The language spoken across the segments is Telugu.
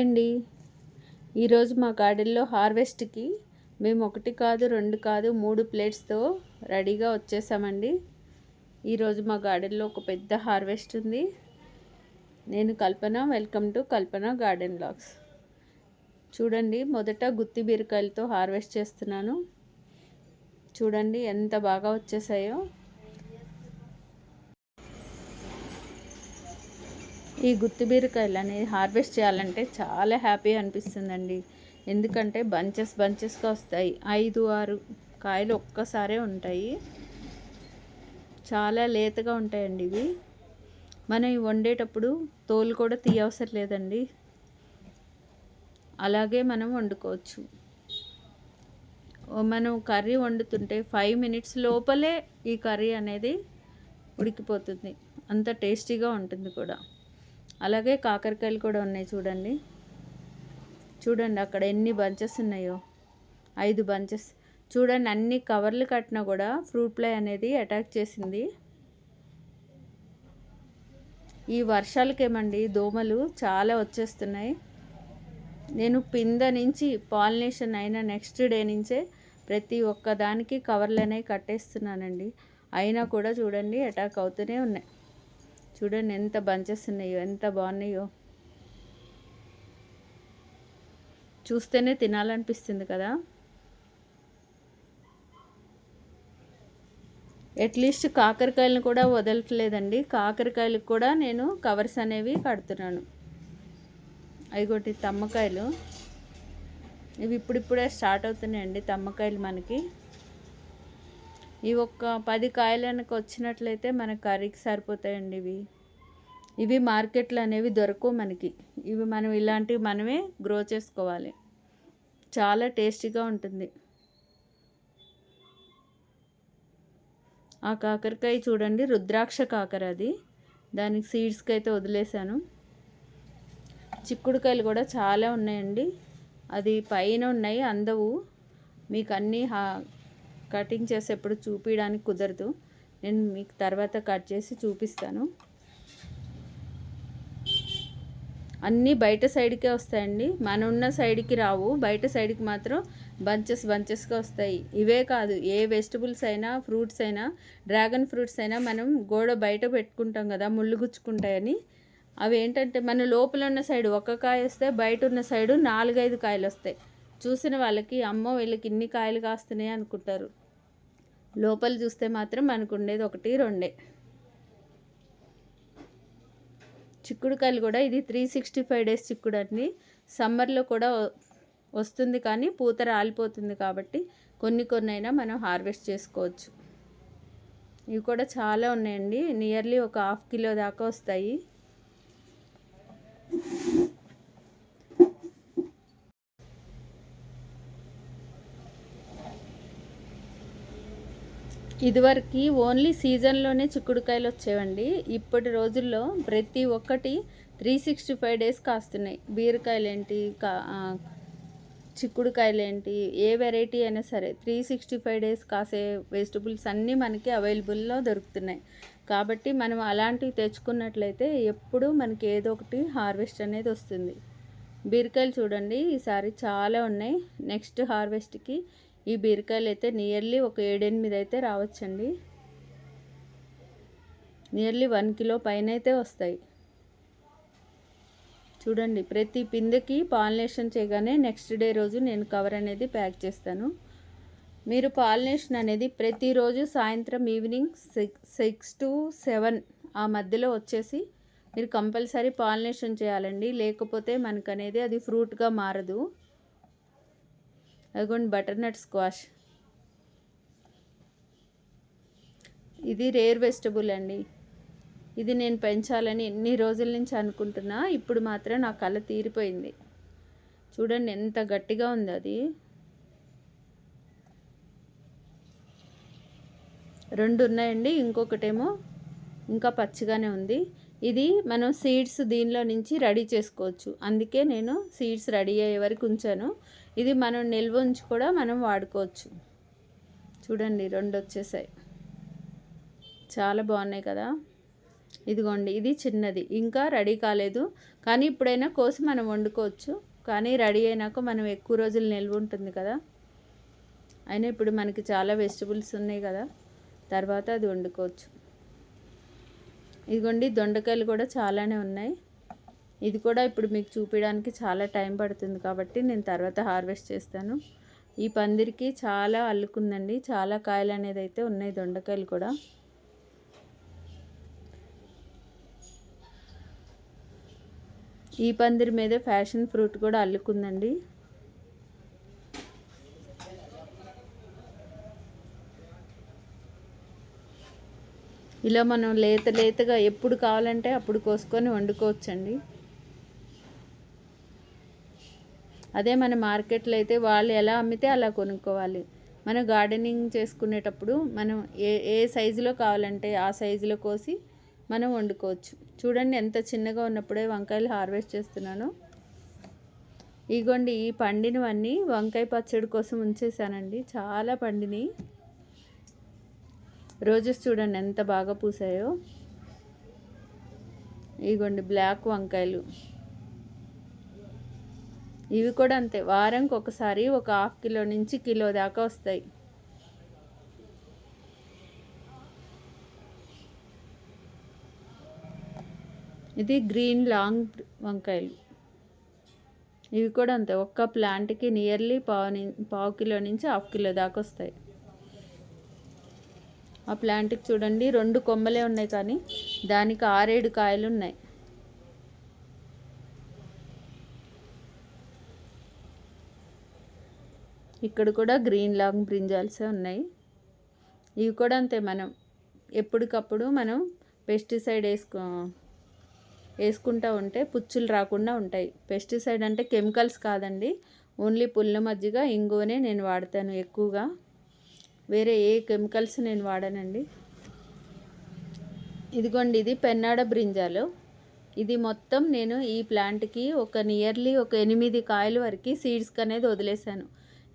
హాయ్ అండి. ఈరోజు మా గార్డెన్లో హార్వెస్ట్కి మేము ఒకటి కాదు రెండు కాదు మూడు ప్లేట్స్తో రెడీగా వచ్చేసామండి. ఈరోజు మా గార్డెన్లో ఒక పెద్ద హార్వెస్ట్ ఉంది. నేను Kalpana welcome to Kalpana garden blogs. చూడండి మొదట గుత్తి బీరకాయలతో హార్వెస్ట్ చేస్తున్నాను. చూడండి ఎంత బాగా వచ్చేసాయో. ఈ గుత్తి బీరకాయలని అనేది హార్వెస్ట్ చేయాలంటే చాలా హ్యాపీ అనిపిస్తుందండి. ఎందుకంటే బంచెస్ బంచెస్గా వస్తాయి. ఐదు ఆరు కాయలు ఒక్కసారే ఉంటాయి. చాలా లేతగా ఉంటాయండి ఇవి. మనం వండేటప్పుడు తోలు కూడా తీయవసరం లేదండి. అలాగే మనం వండుకోవచ్చు. మనం కర్రీ వండుతుంటే ఫైవ్ మినిట్స్ లోపలే ఈ కర్రీ అనేది ఉడికిపోతుంది. అంత టేస్టీగా ఉంటుంది కూడా. అలాగే కాకరకాయలు కూడా ఉన్నాయి చూడండి. చూడండి అక్కడ ఎన్ని బంచెస్ ఉన్నాయో. ఐదు బంచెస్. చూడండి అన్ని కవర్లు కట్టినా కూడా ఫ్రూట్ ఫ్లై అనేది అటాక్ చేసింది. ఈ వర్షాలకేమండి దోమలు చాలా వచ్చేస్తున్నాయి. నేను పింద నుంచి పాలినేషన్ అయిన నెక్స్ట్ డే నుంచే ప్రతి ఒక్క దానికి కవర్లు అనేవి కట్టేస్తున్నానండి. అయినా కూడా చూడండి అటాక్ అవుతూనే ఉన్నాయి. చూడండి ఎంత బంచెస్ ఉన్నాయో ఎంత బాగున్నాయో. చూస్తేనే తినాలనిపిస్తుంది కదా. అట్లీస్ట్ కాకరకాయలను కూడా వదలట్లేదండి. కాకరకాయలకు కూడా నేను కవర్స్ అనేవి కడుతున్నాను. అయిగోటి తమ్మకాయలు. ఇవి ఇప్పుడిప్పుడే స్టార్ట్ అవుతున్నాయండి తమ్మకాయలు మనకి. ఈ ఒక్క పది కాయలకి వచ్చినట్లయితే మన కర్రీకి సరిపోతాయండి ఇవి. ఇవి మార్కెట్లు అనేవి దొరకవు మనకి. ఇవి మనం ఇలాంటివి మనమే గ్రో చేసుకోవాలి. చాలా టేస్టీగా ఉంటుంది. ఆ కాకరకాయ చూడండి రుద్రాక్ష కాకర అది. దానికి సీడ్స్కి అయితే వదిలేశాను. చిక్కుడుకాయలు కూడా చాలా ఉన్నాయండి. అది పైన ఉన్నాయి అందవు. మీకు అన్నీ కటింగ్ చేసేప్పుడు చూపించడానికి కుదరదు. నేను మీకు తర్వాత కట్ చేసి చూపిస్తాను. అన్నీ బయట సైడ్కే వస్తాయండి. మన ఉన్న సైడ్కి రావు. బయట సైడ్కి మాత్రం బంచెస్ బంచెస్గా వస్తాయి. ఇవే కాదు ఏ వెజిటబుల్స్ అయినా ఫ్రూట్స్ అయినా డ్రాగన్ ఫ్రూట్స్ అయినా మనం గోడ బయట పెట్టుకుంటాం కదా ముళ్ళు గుచ్చుకుంటాయని. అవి ఏంటంటే మన లోపల ఉన్న సైడ్ ఒక కాయ వస్తే బయట ఉన్న సైడు నాలుగైదు కాయలు వస్తాయి. చూసిన వాళ్ళకి అమ్మో వీళ్ళకి ఇన్ని కాయలు కాస్తున్నాయి అనుకుంటారు. లోపల చూస్తే మాత్రం మనకు ఉండేది ఒకటి రెండే. చిక్కుడుకాయలు కూడా ఇది త్రీ సిక్స్టీ ఫైవ్ డేస్ చిక్కుడు అండి. సమ్మర్లో కూడా వస్తుంది కానీ పూత రాలిపోతుంది కాబట్టి కొన్ని కొన్ని అయినా మనం హార్వెస్ట్ చేసుకోవచ్చు. ఇవి కూడా చాలా ఉన్నాయండి. నియర్లీ ఒక హాఫ్ కిలో దాకా వస్తాయి. ఇదివరకు ఓన్లీ సీజన్లోనే చిక్కుడుకాయలు వచ్చేవండి. ఇప్పటి రోజుల్లో ప్రతి ఒక్కటి త్రీ సిక్స్టీ ఫైవ్ డేస్ కాస్తున్నాయి. బీరకాయలు ఏంటి కా చిక్కుడుకాయలు ఏంటి ఏ వెరైటీ అయినా సరే త్రీ సిక్స్టీ ఫైవ్ డేస్ కాసే వెజిటబుల్స్ అన్నీ మనకి అవైలబుల్లో దొరుకుతున్నాయి. కాబట్టి మనం అలాంటివి తెచ్చుకున్నట్లయితే ఎప్పుడు మనకి ఏదో ఒకటి హార్వెస్ట్ అనేది వస్తుంది. బీరకాయలు చూడండి ఈసారి చాలా ఉన్నాయి. నెక్స్ట్ హార్వెస్ట్కి ఈ బీరకాయలు అయితే నియర్లీ ఒక ఏడెనిమిది అయితే రావచ్చండి. నియర్లీ వన్ కిలో పైన అయితే వస్తాయి. చూడండి ప్రతి పిందెకి పాలినేషన్ చేయగానే నెక్స్ట్ డే రోజు నేను కవర్ అనేది ప్యాక్ చేస్తాను. మీరు పాలినేషన్ అనేది ప్రతిరోజు సాయంత్రం evening six six to seven ఆ మధ్యలో వచ్చేసి మీరు కంపల్సరీ పాలినేషన్ చేయాలండి. లేకపోతే మనకనేది అది ఫ్రూట్గా మారదు. అదిగోండి బటర్నట్ స్క్వాష్. ఇది రేర్ వెజిటబుల్ అండి. ఇది నేను పెంచాలని ఎన్ని రోజుల నుంచి అనుకుంటున్నా ఇప్పుడు మాత్రం నా కళ తీరిపోయింది. చూడండి ఎంత గట్టిగా ఉంది అది. రెండు ఉన్నాయండి ఇంకొకటేమో ఇంకా పచ్చిగానే ఉంది. ఇది మనం సీడ్స్ దీనిలో నుంచి రెడీ చేసుకోవచ్చు. అందుకే నేను సీడ్స్ రెడీ అయ్యే వరకు ఉంచాను. ఇది మనం నిల్వ ఉంచి కూడా మనం వాడుకోవచ్చు. చూడండి రెండు వచ్చేసాయి. చాలా బాగున్నాయి కదా? ఇదిగోండి ఇది చిన్నది. ఇంకా రెడీ కాలేదు. కానీ ఇప్పుడైనా కోసి మనం వండుకోవచ్చు. కానీ రెడీ అయినాక మనం ఎక్కువ రోజులు నిల్వ ఉంటుంది కదా? అయినా ఇప్పుడు మనకి చాలా వెజిటబుల్స్ ఉన్నాయి కదా? తర్వాత అది వండుకోవచ్చు. ఇదిగోండి దొండకాయలు కూడా చాలానే ఉన్నాయి. ఇది కూడా ఇప్పుడు మీకు చూపించడానికి చాలా టైం పడుతుంది కాబట్టి నేను తర్వాత హార్వెస్ట్ చేస్తాను. ఈ పందిరికి చాలా అల్లుకుందండి. చాలా కాయలు అనేది అయితే ఉన్నాయి దొండకాయలు కూడా. ఈ పందిరి మీద ఫ్యాషన్ ఫ్రూట్ కూడా అల్లుకుందండి. ఇలా మనం లేత లేతగా ఎప్పుడు కావాలంటే అప్పుడు కోసుకొని వండుకోవచ్చండి. అదే మన మార్కెట్లో అయితే వాళ్ళు ఎలా అమ్మితే అలా కొనుక్కోవాలి. మనం గార్డెనింగ్ చేసుకునేటప్పుడు మనం ఏ ఏ సైజులో కావాలంటే ఆ సైజులో కోసి మనం వండుకోవచ్చు. చూడండి ఎంత చిన్నగా ఉన్నప్పుడే వంకాయలు హార్వెస్ట్ చేస్తున్నాను. ఇగోండి ఈ పండినవన్నీ వంకాయ పచ్చడి కోసం ఉంచేసానండి చాలా పండినాయి. రోజెస్ చూడండి ఎంత బాగా పూసాయో. ఇగోండి బ్లాక్ వంకాయలు. ఇవి కూడా అంతే. వారంకి ఒకసారి ఒక హాఫ్ కిలో నుంచి కిలో దాకా వస్తాయి. ఇది గ్రీన్ లాంగ్ వంకాయలు. ఇవి కూడా అంతే. ఒక్క ప్లాంట్కి నియర్లీ పావు పావు కిలో నుంచి హాఫ్ కిలో దాకా వస్తాయి. ఆ ప్లాంట్కి చూడండి రెండు కొమ్మలే ఉన్నాయి కానీ దానికి ఆరేడు కాయలు ఉన్నాయి. ఇక్కడ కూడా గ్రీన్ లాంగ్ బ్రింజాల్సే ఉన్నాయి. ఇవి కూడా అంతే మనం ఎప్పటికప్పుడు మనం పెస్టిసైడ్ వేసుకో వేసుకుంటూ ఉంటే పుచ్చులు రాకుండా ఉంటాయి. పెస్టిసైడ్ అంటే కెమికల్స్ కాదండి. ఓన్లీ పుల్ల మజ్జిగ ఇంగువనే నేను వాడతాను ఎక్కువగా. వేరే ఏ కెమికల్స్ నేను వాడానండి. ఇదిగోండి ఇది పెన్నాడ బ్రింజాలు. ఇది మొత్తం నేను ఈ ప్లాంట్కి ఒక నియర్లీ ఒక ఎనిమిది కాయల వరకు సీడ్స్కి అనేది వదిలేశాను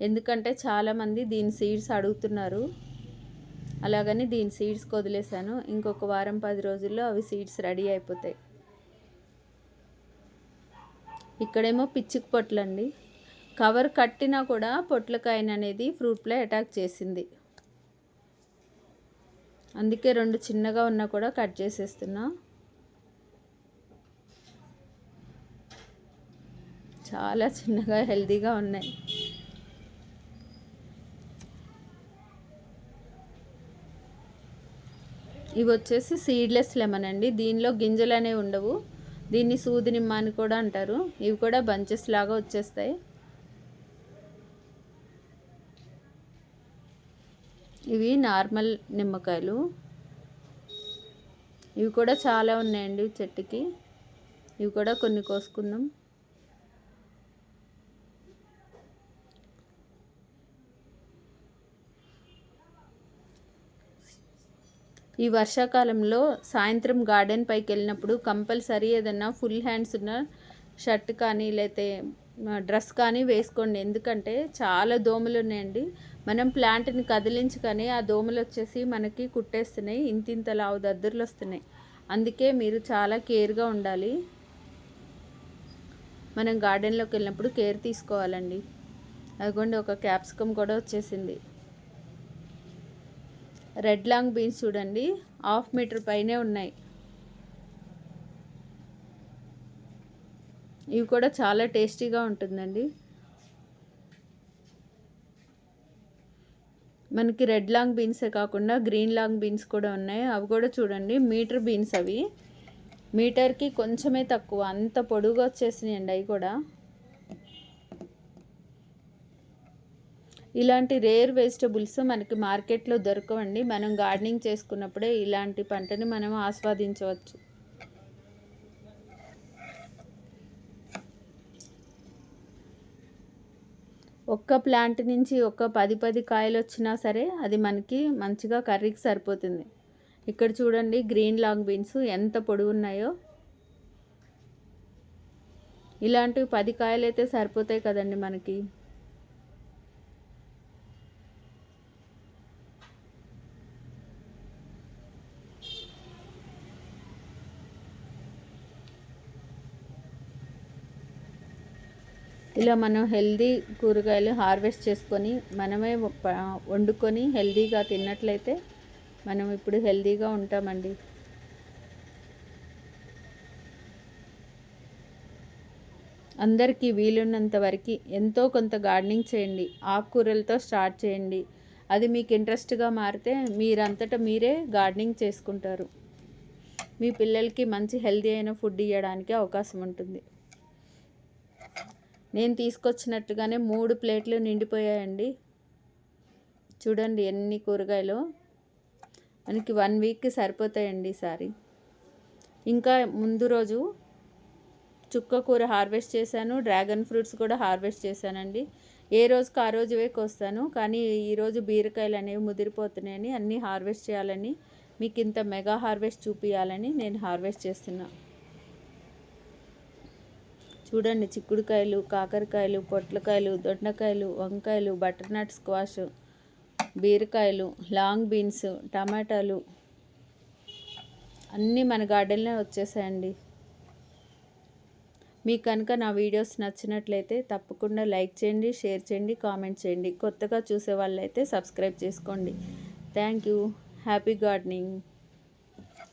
ఎందుకంటే చాలామంది దీని సీడ్స్ అడుగుతున్నారు. అలాగని దీని సీడ్స్ వదిలేశాను ఇంకొక వారం పది రోజుల్లో అవి సీడ్స్ రెడీ అయిపోతాయి. ఇక్కడేమో పిచ్చికి పొట్లండి. కవర్ కట్టినా కూడా పొట్లకాయన అనేది ఫ్రూట్ ఫ్లై అటాక్ చేసింది. అందుకే రెండు చిన్నగా ఉన్నా కూడా కట్ చేసేస్తున్నా. చాలా చిన్నగా హెల్తీగా ఉన్నాయి. ఇవి వచ్చేసి సీడ్లెస్ లెమన్ అండి. దీనిలో గింజలు అనేవి ఉండవు. దీన్ని సూది నిమ్మ అని కూడా అంటారు. ఇవి కూడా బంచెస్ లాగా వచ్చేస్తాయి. ఇవి నార్మల్ నిమ్మకాయలు. ఇవి కూడా చాలా ఉన్నాయండి చెట్టుకి. ఇవి కూడా కొన్ని కోసుకుందాం. ఈ వర్షాకాలంలో సాయంత్రం గార్డెన్ పైకి వెళ్ళినప్పుడు కంపల్సరీ ఏదన్నా ఫుల్ హ్యాండ్స్ ఉన్న షర్ట్ కానీ లేతే డ్రెస్ కానీ వేసుకోండి. ఎందుకంటే చాలా దోమలు ఉన్నాయండి. మనం ప్లాంట్ని కదిలించగానే ఆ దోమలు వచ్చేసి మనకి కుట్టేస్తున్నాయి. ఇంతింత లావు దద్దుర్లు వస్తున్నాయి. అందుకే మీరు చాలా కేర్గా ఉండాలి. మనం గార్డెన్లోకి వెళ్ళినప్పుడు కేర్ తీసుకోవాలండి. అదిగోండి ఒక క్యాప్సికమ్ కూడా వచ్చేసింది. రెడ్ లాంగ్ బీన్స్ చూడండి. హాఫ్ మీటర్ పైనే ఉన్నాయి. ఇవి కూడా చాలా టేస్టీగా ఉంటుందండి. మనకి రెడ్ లాంగ్ బీన్సే కాకుండా గ్రీన్ లాంగ్ బీన్స్ కూడా ఉన్నాయి. అవి కూడా చూడండి. మీటర్ బీన్స్ అవి. మీటర్కి కొంచెమే తక్కువ. అంత పొడుగు వచ్చేసినాయండి అవి కూడా. ఇలాంటి రేర్ వెజిటబుల్స్ మనకి మార్కెట్లో దొరకవండి. మనం గార్డెనింగ్ చేసుకున్నప్పుడే ఇలాంటి పంటని మనం ఆస్వాదించవచ్చు. ఒక్క ప్లాంట్ నుంచి ఒక పది పది కాయలు వచ్చినా సరే అది మనకి మంచిగా కర్రీకి సరిపోతుంది. ఇక్కడ చూడండి గ్రీన్ లాంగ్ బీన్స్ ఎంత పొడుగున్నాయో ఇలాంటివి పది కాయలు అయితే సరిపోతాయి కదండి మనకి. ఇలా మనం హెల్దీ కూరగాయలు హార్వెస్ట్ చేసుకొని మనమే వండుకొని హెల్దీగా తిన్నట్లయితే మనం ఇప్పుడు హెల్దీగా ఉంటామండి. అందరికీ వీలున్నంత వరకు ఎంతో కొంత గార్డెనింగ్ చేయండి ఆకుకూరలతో స్టార్ట్ చేయండి. అది మీకు ఇంట్రెస్ట్గా మారితే మీరంతటా మీరే గార్డెనింగ్ చేసుకుంటారు. మీ పిల్లలకి మంచి హెల్దీ అయిన ఫుడ్ ఇవ్వడానికి అవకాశం ఉంటుంది. నేను తీసుకొచ్చినట్టుగానే మూడు ప్లేట్లు నిండిపోయాయండి. చూడండి ఎన్ని కూరగాయలు. మనకి వన్ వీక్కి సరిపోతాయండి ఈసారి ఇంకా ముందు రోజు చుక్క కూర హార్వెస్ట్ చేశాను డ్రాగన్ ఫ్రూట్స్ కూడా హార్వెస్ట్ చేశానండి. ఏ రోజుకి ఆ రోజువే కోస్తాను కానీ ఈరోజు బీరకాయలు అనేవి ముదిరిపోతున్నాయని అన్నీ హార్వెస్ట్ చేయాలని మీకు ఇంత మెగా హార్వెస్ట్ చూపించాలని నేను హార్వెస్ట్ చేస్తున్నాను చూడండి చిక్కుడుకాయలు కాకరకాయలు పొట్లకాయలు దొండకాయలు వంకాయలు బటర్నట్ స్క్వాష్ బీరకాయలు లాంగ్ బీన్స్ టమాటాలు అన్నీ మన గార్డెన్లో వచ్చేసాయండి. మీకు కనుక నా వీడియోస్ నచ్చినట్లయితే తప్పకుండా లైక్ చేయండి షేర్ చేయండి కామెంట్ చేయండి. కొత్తగా చూసే వాళ్ళైతే సబ్స్క్రైబ్ చేసుకోండి. Thank you. Happy gardening.